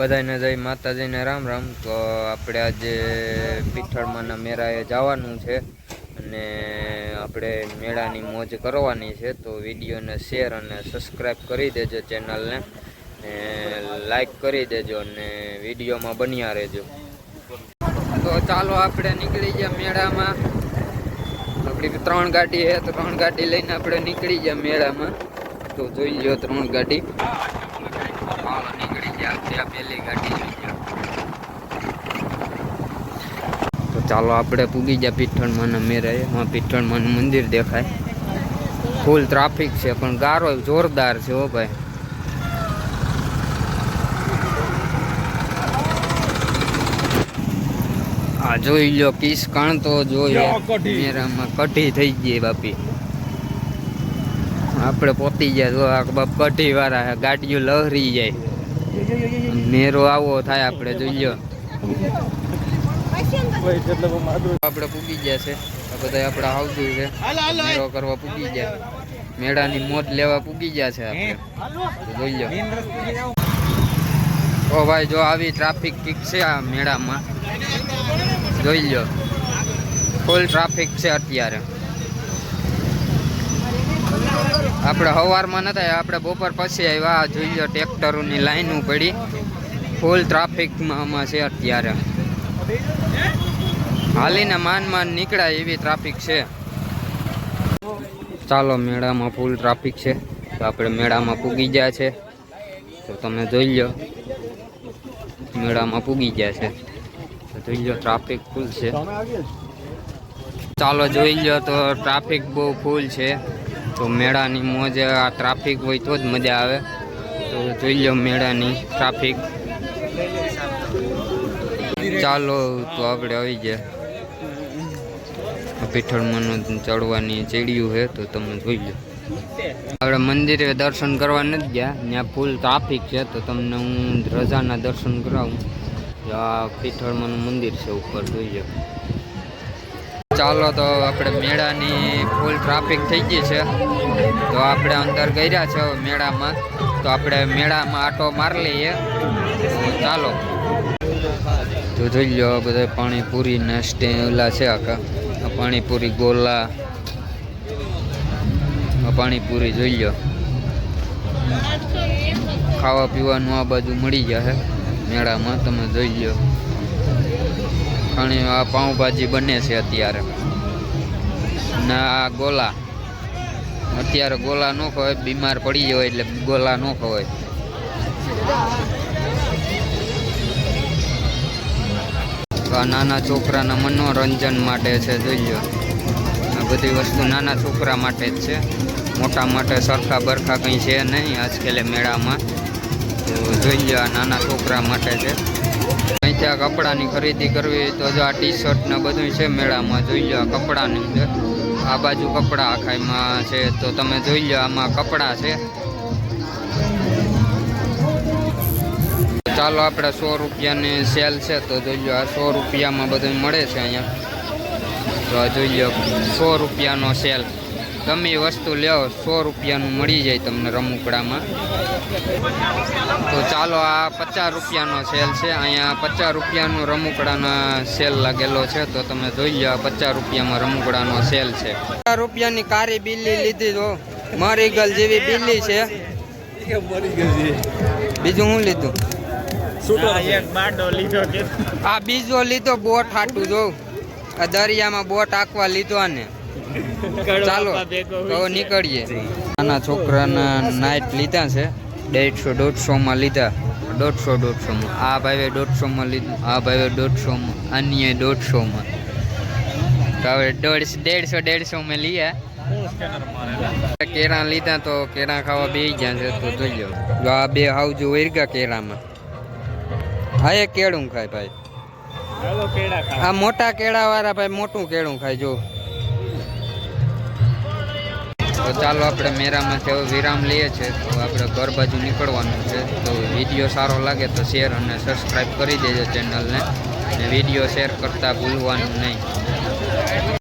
બધાને જય માતાજીને રામ રામ. તો આપણે આજે પીઠળમાંના મેળાએ જવાનું છે અને આપણે મેળાની મોજ કરવાની છે. તો વિડીયોને શેર અને સબસ્ક્રાઈબ કરી દેજો ચેનલને ને લાઈક કરી દેજો અને વિડીયોમાં બન્યા રહેજો. તો ચાલો આપણે નીકળી ગયા મેળામાં. આપણી ત્રણ ગાડી છે ત્રણ ગાડી લઈને આપણે નીકળી ગયા મેળામાં. તો જોઈ લો ત્રણ ગાડી. નીકળી આ પહેલી ગાડી તો ચાલો આપણે પૂગી ગયા પીઠણમાંના મેળાએ હા પીઠણમાંનું મંદિર દેખાય. ફૂલ ટ્રાફિક છે પણ ગારો જોરદાર છે હો ભાઈ. આ જોઈ લો કિસ કણ તો જોયો મેરામાં કઢી. થઈ ગઈ બાપી. આપણે પોતી ગયા જો આ બાપ કઢી વાળા ગાડીઓ લહરી જાય. મેરો આવો થાય આપણે, જોઈ લો આપણે પૂગી ગયા છે. બધા આપણા આવતું છે. મેળો કરવા પૂગી ગયા. મેળાની મોત લેવા પૂગી ગયા છે આપણે. જોઈ લો ઓ ભાઈ, જો આવી ટ્રાફિક કિક છે આ મેળામાં. જોઈ લો ફૂલ ટ્રાફિક છે અત્યારે. આપણે સવારમાં નતા આપણે બપોર પછી આવ્યા. જોઈ લો, ટ્રેક્ટરોની લાઈનો પડી ફૂલ ટ્રાફિકમાં આમાં છે અત્યારે. હાલીને માન માન નીકળાય એવી ટ્રાફિક છે. ચાલો, મેળામાં ફૂલ ટ્રાફિક છે. તો આપણે મેળામાં પૂગી ગયા છે. તો તમે જોઈ લો, મેળામાં પૂગી ગયા છે. જોઈ લો ટ્રાફિક ફૂલ છે. ચાલો, જોઈ લો તો ટ્રાફિક બહુ ફૂલ છે. તો મેળાની મોજ, આ ટ્રાફિક હોય તો જ મજા આવે. તો જોઈ લો મેળાની ટ્રાફિક ચાલો, તો આપણે આવી ગયા. પીઠળમાંનું ચડવાની ચડ્યું છે, તો તમે જોઈ લો આપણે મંદિરે દર્શન કરવા નથી ગયા. ત્યાં ફૂલ ટ્રાફિક છે, તો તમને હું રજાના દર્શન કરાવું. આ પીઠળમાંનું મંદિર છે, ઉપર જોઈ લો ચાલો તો આપણે મેળાની ફૂલ ટ્રાફિક થઈ ગઈ છે. તો આપણે અંદર ગયા છે મેળામાં. તો આપણે મેળામાં આટો મારી લઈએ. ચાલો. તો જોઈ લો બધા પાણીપુરી ના સ્ટે છે આખા. પાણીપુરી ગોલા. પાણીપુરી જોઈ લો ખાવા પીવાનું આ બાજુ મળી જશે મેળામાં. તમે જોઈ લો ઘણી આ પાઉંભાજી બને છે અત્યારે. ના આ ગોલા. અત્યારે ગોલા ન ખવાય, બીમાર પડી જાય એટલે ગોલા ન ખવાય. આ નાના છોકરાના મનોરંજન માટે છે, જોઈ લો આ બધી વસ્તુ નાના છોકરા માટે જ છે. મોટા માટે સરખા બરખા કંઈ છે નહીં, આજકાલે મેળામાં. તો જોઈ આ નાના છોકરા માટે છે. આ કપડાની ખરીદી કરવી તો જો આ ટી શર્ટ ને બધું છે મેળામાં, જોઈ લો આ કપડાની અંદર. આ બાજુ કપડાં આખાઈમાં છે, તો તમે જોઈ લો આમાં કપડાં છે. ચાલો આપણે સો રૂપિયાની સેલ છે તો જોઈ લો આ સો રૂપિયામાં બધું મળે છે અહીંયા. તો જોઈ લો સો રૂપિયાનો સેલ. ગમે વસ્તુ લ્યો, સો રૂપિયાનું મળી જાય તમને રમૂકડામાં. તો ચાલો, આ પચાસ રૂપિયાનો સેલ છે. અહીંયા પચાસ રૂપિયાનું રમૂકડાના સેલ લાગેલો છે. તો તમે જોઈ લો પચાસ રૂપિયામાં રમૂકડાનો સેલ છે. પચાસ રૂપિયાની કારી બિલ્લી લીધી તો મારી ગલ જેવી બિલ્લી છે. બીજું શું લીધું? આ બીજો લીધો બોટ હાટું જો. આ દરિયામાં બોટ આખવા લીધો ને ચાલો તો નીકળીએ. નાના છોકરાના નાઇટ લીધા છે. દેડસો દોઢસોમાં લીધા. દોઢસો દોઢસોમાં. આ ભાઈએ દોઢસોમાં લીધું આ ભાઈએ દોઢસોમાં. અન્ય દોઢસોમાં. તો હવે દોઢ દેડસો દેડસોમાં લીયા. કેરા લીધા તો કેરા ખાવા બે ગયા છે તો જોઈ લો. આ બે હાવજુ વેરગા કેળામાં હા એ કેળું ખાય ભાઈ. આ મોટા કેળા વાળા ભાઈ મોટું કેળું ખાય જો. તો ચાલો આપણે મેરામાંથી હવે વિરામ લઈએ છીએ તો આપણે ઘર બાજુ નીકળવાનું છે. તો વીડિયો સારો લાગે તો શેર અને સબસ્ક્રાઈબ કરી દેજો ચેનલને અને વીડિયો શેર કરતાં ભૂલવાનું નહીં.